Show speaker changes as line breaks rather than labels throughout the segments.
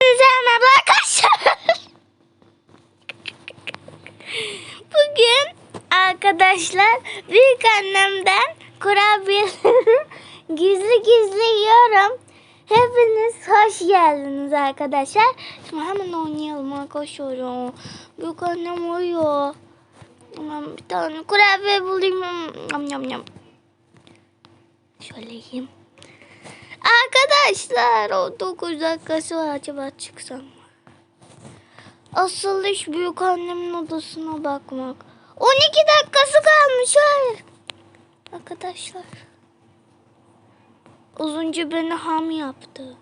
Merhaba arkadaşlar. Bugün arkadaşlar büyük annemden kurabiyeleri gizli gizli yiyorum. Hepiniz hoş geldiniz arkadaşlar. Şimdi hemen oynayalım arkadaşlar. Büyük annem uyuyor. Hemen bir tane kurabiye bulayım. Yam yam yam. Şöyle yiyeyim. Arkadaşlar o 9 dakikası var acaba çıksam mı? Asıl iş büyük annemin odasına bakmak. 12 dakikası kalmış hayır. Arkadaşlar. Uzunca beni ham yaptı.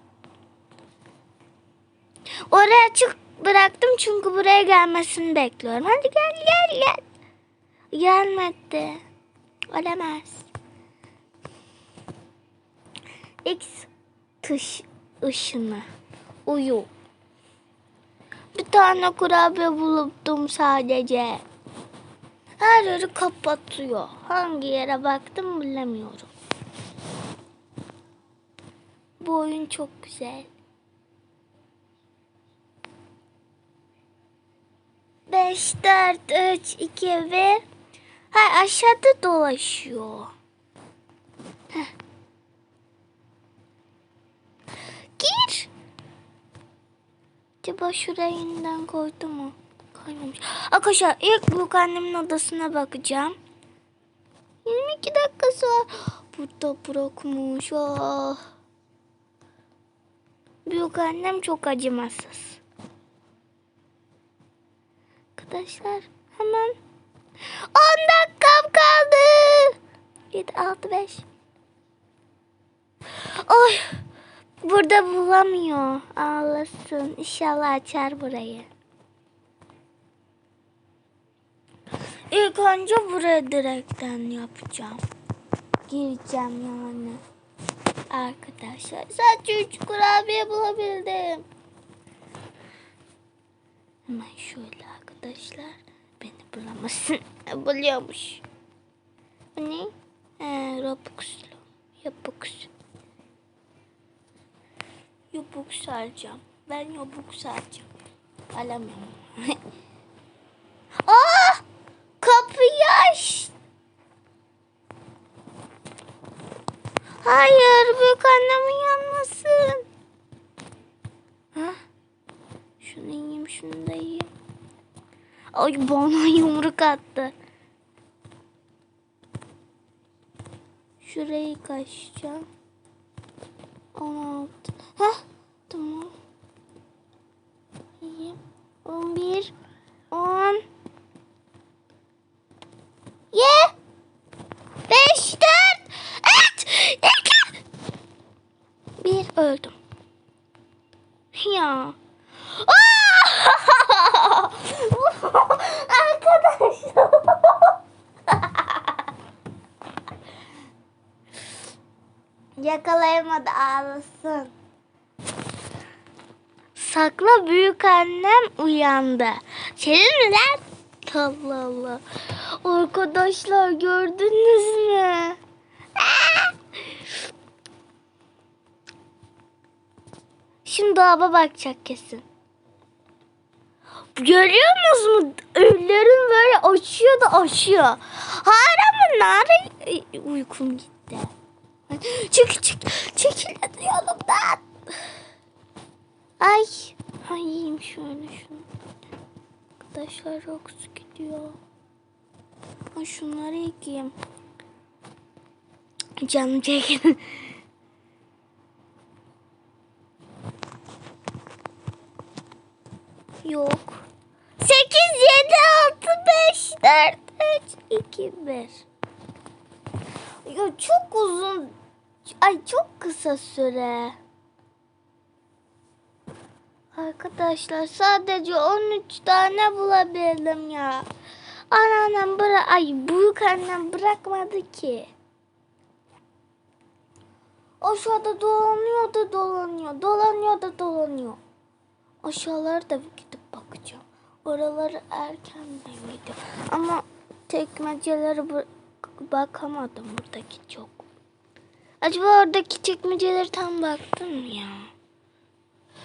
Oraya açık bıraktım çünkü buraya gelmesini bekliyorum. Hadi gel gel gel. Gelmedi. Olamaz. X dış ışını. Uyu. Bir tane kurabiye buluptum sadece. Her yeri kapatıyor. Hangi yere baktım bilemiyorum. Bu oyun çok güzel. Beş, dört, üç, iki, bir. Hayır aşağıda dolaşıyor. Gir. Acaba şuraya yeniden koydu mu? Koymamış. Arkadaşlar ilk büyük annemin odasına bakacağım. 22 dakikası var. Burada bırakmış. Ah. Büyük annem çok acımasız. Arkadaşlar hemen 10 dakikam kaldı. 7, 6, 5. Oy. Burada bulamıyor. Ağlasın. İnşallah açar burayı. İlk önce buraya direkten yapacağım. Gireceğim yani. Arkadaşlar sadece üç kurabiye bulabildim. Hemen şöyle arkadaşlar. Beni bulamasın. Buluyormuş. Bu ne? He, Robux'lu. Robux. Yobux alacağım. Ben yobux alacağım. Alamıyorum. Aa! Kapıyı aç. Hayır, büyük annem uyanmasın. Ha? Şunu yiyeyim, şunu da yiyeyim. Ay bana yumruk attı. Şurayı kaçacağım. 16. Heh, tamam. İyi. 11. 10. Ye. 5, 4, 3, 2, 1. Öldüm. Ya. Arkadaşlar. Yakalayamadı ağlasın. Sakla büyük annem uyandı. Senin mi? Allah Allah. Arkadaşlar gördünüz mü? Aa! Şimdi dolaba bakacak kesin. Görüyor musunuz? Ölülerin böyle açıyor da açıyor. Hayır ama nerede? Uykum gitti. Çekil çekil. Çekil hadi yolumdan. Ay. Ay yiyeyim şöyle şunu. Arkadaşlar Rox gidiyor. Ay şunları yiyeyim. Canım çekil. Yok. 8, 7, 6, 5, 4, 3, 2, 1. Ya çok uzun. Ay çok kısa süre. Arkadaşlar sadece 13 tane bulabildim ya. Anneannem bıra ay büyük annem bırakmadı ki. Aşağıda dolanıyor da dolanıyor. Dolanıyor da dolanıyor. Aşağılara da gidip bakacağım. Oraları erkenden gidiyorum. Ama tekmecelere bak- bakamadım buradaki çok. Acaba oradaki çekmeceleri tam baktım mı ya?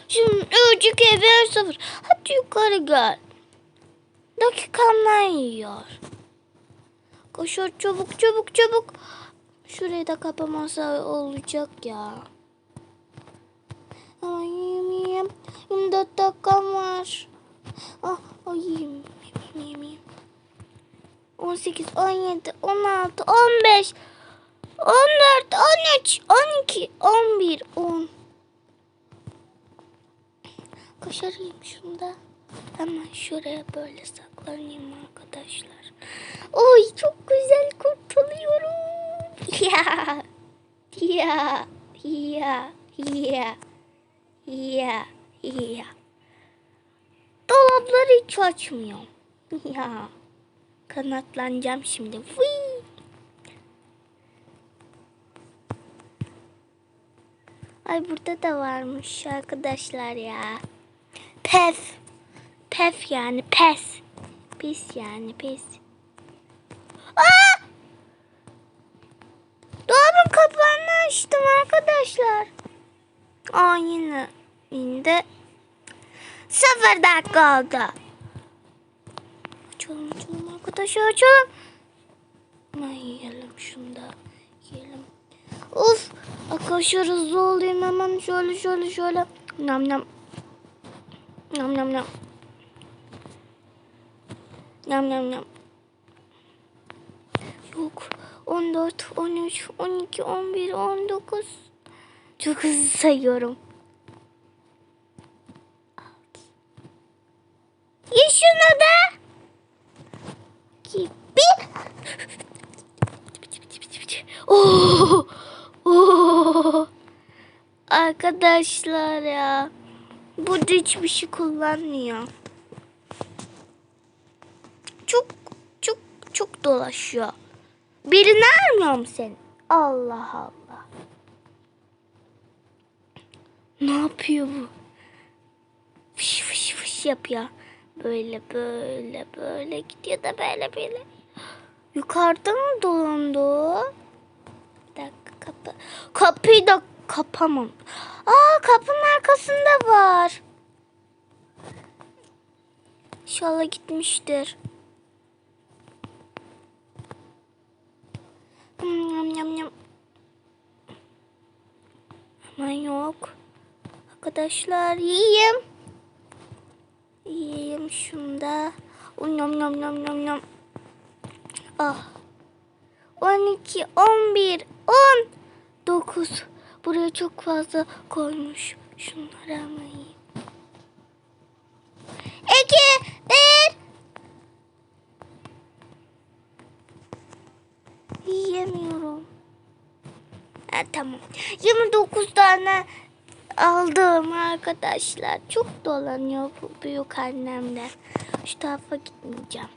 Şimdi 3, 2, 1, 0. Hadi yukarı gel. Dakikamdan yiyor. Koşuyor çabuk çabuk çabuk. Şurayı da kapamasa olacak ya. Ay yemeyeyim. 24 dakikam var. Ah, ay yiyeyim. Yemeyeyim, yemeyeyim. 18, 17, 16, 15, 14, 13, 12, 11, 10. Kaşarayım şunda. Hemen şuraya böyle saklanayım arkadaşlar. Oy çok güzel kurtuluyorum. Ya. Ya. Ya. Ya. Ya. Ya. Dolapları hiç açmıyorum. Ya. Kanatlanacağım şimdi. Fıy. Ay burada da varmış arkadaşlar ya. Pef. Pef yani pes. Pis yani pis. Aa! Dolabın kapağını açtım arkadaşlar. Aa yine indi. Sıfır dakika oldu. Açalım açalım arkadaşlar açalım. Hemen yiyelim şunu arkadaşlar hızlı olayım hemen şöyle şöyle şöyle. Nam nam. Nam nam nam. Nam nam nam. Yok. 14, 13, 12, 11, 19. Çok hızlı sayıyorum. Ye şunu da. İki, bir. Oo, oo. Arkadaşlar ya. Burada hiçbir şey kullanmıyor. Çok çok çok dolaşıyor. Birini armıyor mu seni? Allah Allah. Ne yapıyor bu? Fış fış fış yapıyor. Böyle böyle böyle gidiyor da böyle böyle. Yukarıda mı dolandı? Bir dakika kapı. Kapıyı da kapamam. Aa kapının arkasında var. İnşallah gitmiştir. Yam yam yam. Aman yok. Arkadaşlar yiyeyim. Yiyeyim şunu da. Oh, Yam yam yam yam yam. Ah. 12, 11, 10, 9. Buraya çok fazla koymuş. Şunları yiyeyim. 2, 1. Yiyemiyorum. Ha, tamam. 29 tane aldım arkadaşlar. Çok dolanıyor bu büyük annemler. Şu tarafa gitmeyeceğim.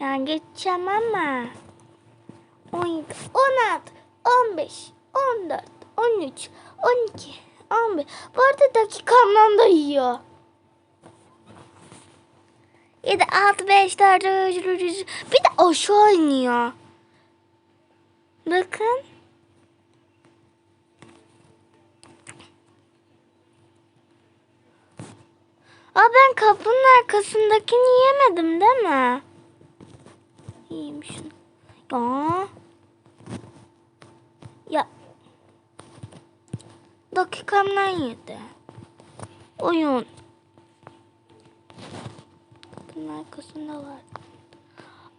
Yani geçeceğim ama 17, 16, 15, 14, 13, 12, 11. Bu arada dakikamdan da yiyor. 7, 6, 5, 4, 3, 3, bir de aşağı iniyor. Bakın. Aa ben kapının arkasındakini yemedim değil mi? Yiyeyim şunu. Ya. Dakikamdan yedi. Oyun. Kapının arkasında var.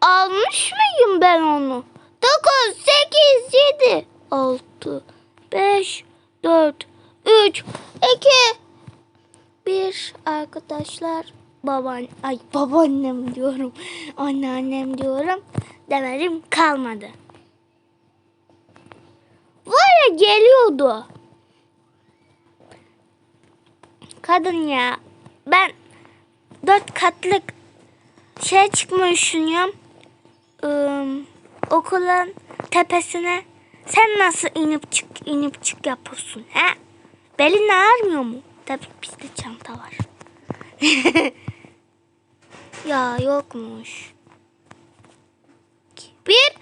Almış mıyım ben onu? 9, 8, 7, 6, 5, 4, 3, 2, 1 arkadaşlar baban ay babaannem diyorum anneannem diyorum demedim kalmadı. Var ya geliyordu. Kadın ya ben dört katlık şey çıkmayı düşünüyorum. Ee, okulun tepesine sen nasıl inip çık inip çık yapıyorsun ha? Belin ağrımıyor mu? Tabii bizde çanta var. ya yokmuş. Bir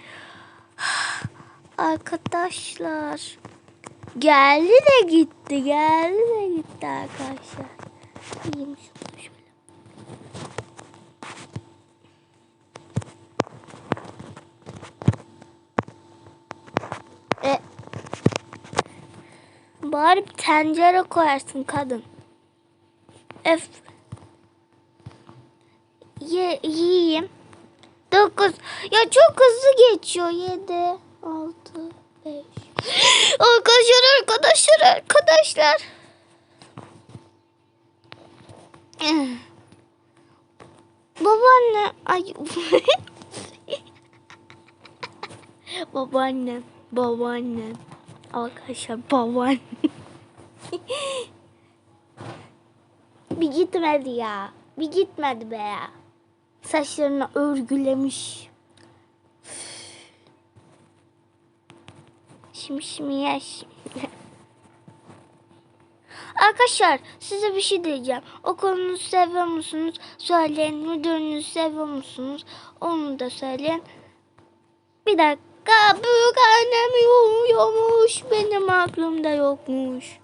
arkadaşlar Geldi de gitti. Geldi de gitti arkadaşlar. İyiyim şunu şöyle. E, bari bir tencere koyarsın kadın. Öf. Ye, yiyeyim. Dokuz. Ya çok hızlı geçiyor. Yedi. Altı. Beş. Arkadaşlar arkadaşlar arkadaşlar. Babaanne. Ay. babaannem. Babaannem. Arkadaşlar babaannem. bir gitmedi ya. Bir gitmedi be ya. Saçlarını örgülemiş. Şimdi ya. Arkadaşlar size bir şey diyeceğim. Okulunuzu seviyor musunuz? Söyleyin. Müdürünüzü seviyor musunuz? Onu da söyleyin. Bir dakika. Büyük annem uyuyormuş. Benim aklımda yokmuş.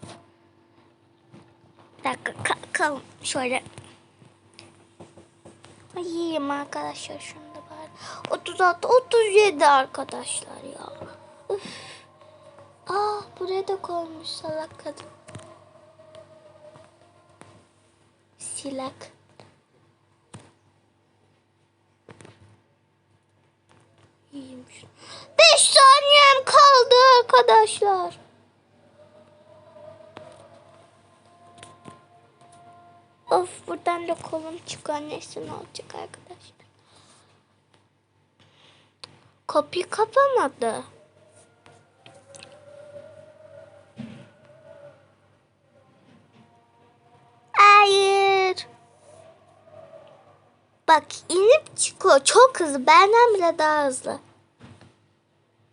Bir dakika kalkalım şöyle. Yiyeyim arkadaşlar şunu da bari. 36, 37 arkadaşlar ya. Üf. Aa buraya da koymuş salak kadın. Silak. Şunu. 5 saniyem kaldı arkadaşlar. Of buradan da kolum çıkıyor. Neyse ne olacak arkadaşlar. Kapıyı kapamadı. Çıkıyor. Çok hızlı. Benden bile daha hızlı.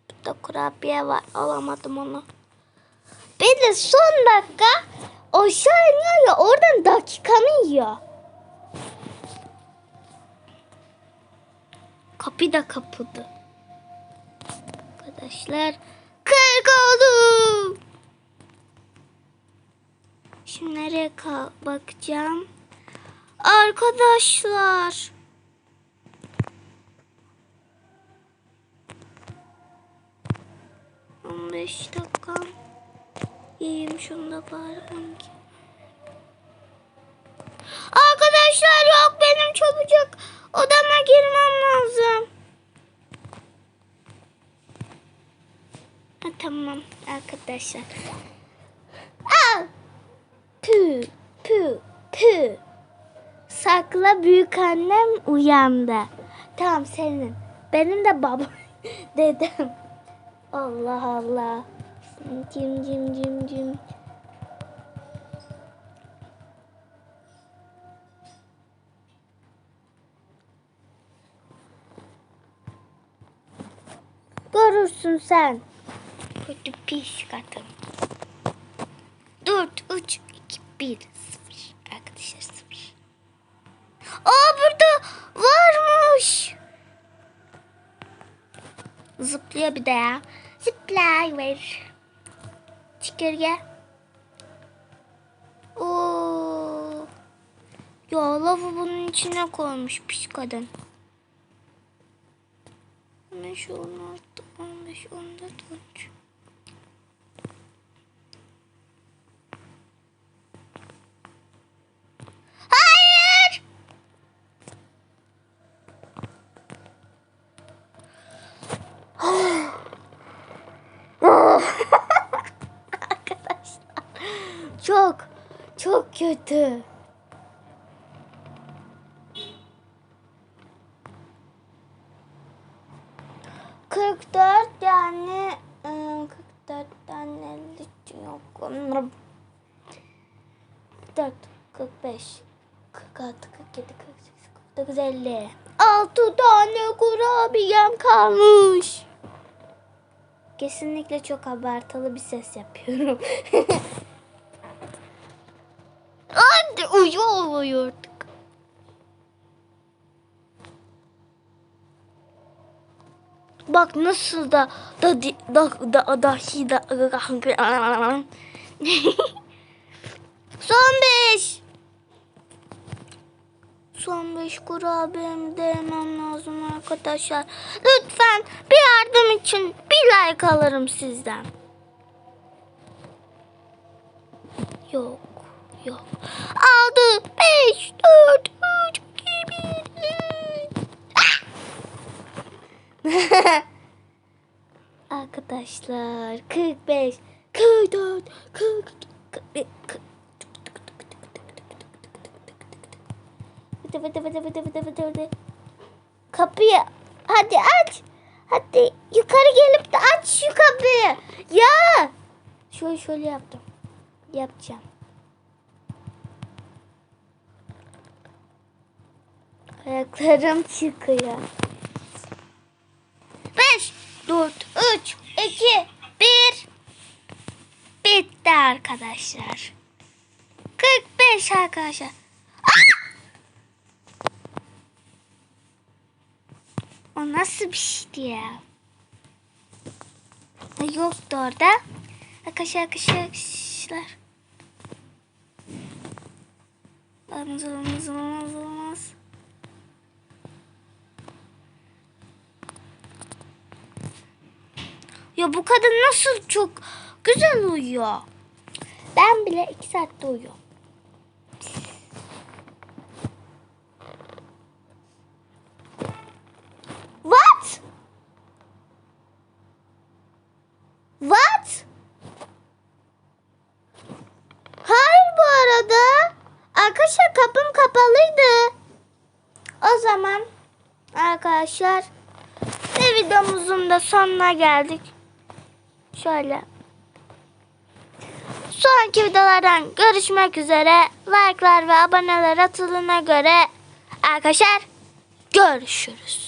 Burada kurabiye var. Alamadım onu. Bir de son dakika aşağı iniyor ya oradan dakikamı yiyor. Kapı da kapadı. Arkadaşlar 40 oldu. Şimdi nereye ka- bakacağım? Arkadaşlar. On beş dakika. Yiyeyim şunu da bari 12. Arkadaşlar yok benim çabucak odama girmem lazım. Ha, tamam arkadaşlar. Al. Pü pü pü. Sakla büyük annem uyandı. Tamam senin. Benim de babam dedem. Allah Allah. Cim cim cim cim. Görürsün sen. Kötü pis kadın. 4, 3, 2, 1, 0. Arkadaşlar 0. Aa burada varmış. Zıplıyor bir de ya. Zıplayıver. Çıkar gel. Oo. Ya bunun içine koymuş pis kadın. 15, 16, 15, 14, 13. Hayır. Arkadaşlar çok çok kötü. Kırk dört yani ıı, kırk dört tane yok. Dört, kırk beş, kırk altı, kırk yedi, kırk sekiz, kırk dokuz, elli. Altı tane kurabiyem kalmış. Kesinlikle çok abartılı bir ses yapıyorum. Uyu artık. Bak nasıl da da da da da hi da Son beş. Son beş kurabiyemi de yemem lazım arkadaşlar. Lütfen bir yardım için bir like alırım sizden. Yok. Yok. Aldı. Beş, dört, üç, iki, bir. üç. Arkadaşlar 45, 44, 40, 41, 40. Vıdı vıdı vıdı vıdı vıdı vıdı vıdı. Kapıyı hadi aç. Hadi yukarı gelip de aç şu kapıyı. Ya. Şöyle şöyle yaptım. Yapacağım. Ayaklarım çıkıyor. 5, 4, 3, 2, 1. Bitti arkadaşlar. 45 arkadaşlar. Ah! O nasıl bir şeydi ya? Yoktu orada? Arkadaşlar arkadaşlar. Olmaz olmaz olmaz olmaz. Ya bu kadın nasıl çok güzel uyuyor. Ben bile iki saatte uyuyorum. What? What? Hayır bu arada. Arkadaşlar kapım kapalıydı. O zaman arkadaşlar ve videomuzun da sonuna geldik. Şöyle. Sonraki videolardan görüşmek üzere. Like'lar ve aboneler atılına göre arkadaşlar görüşürüz.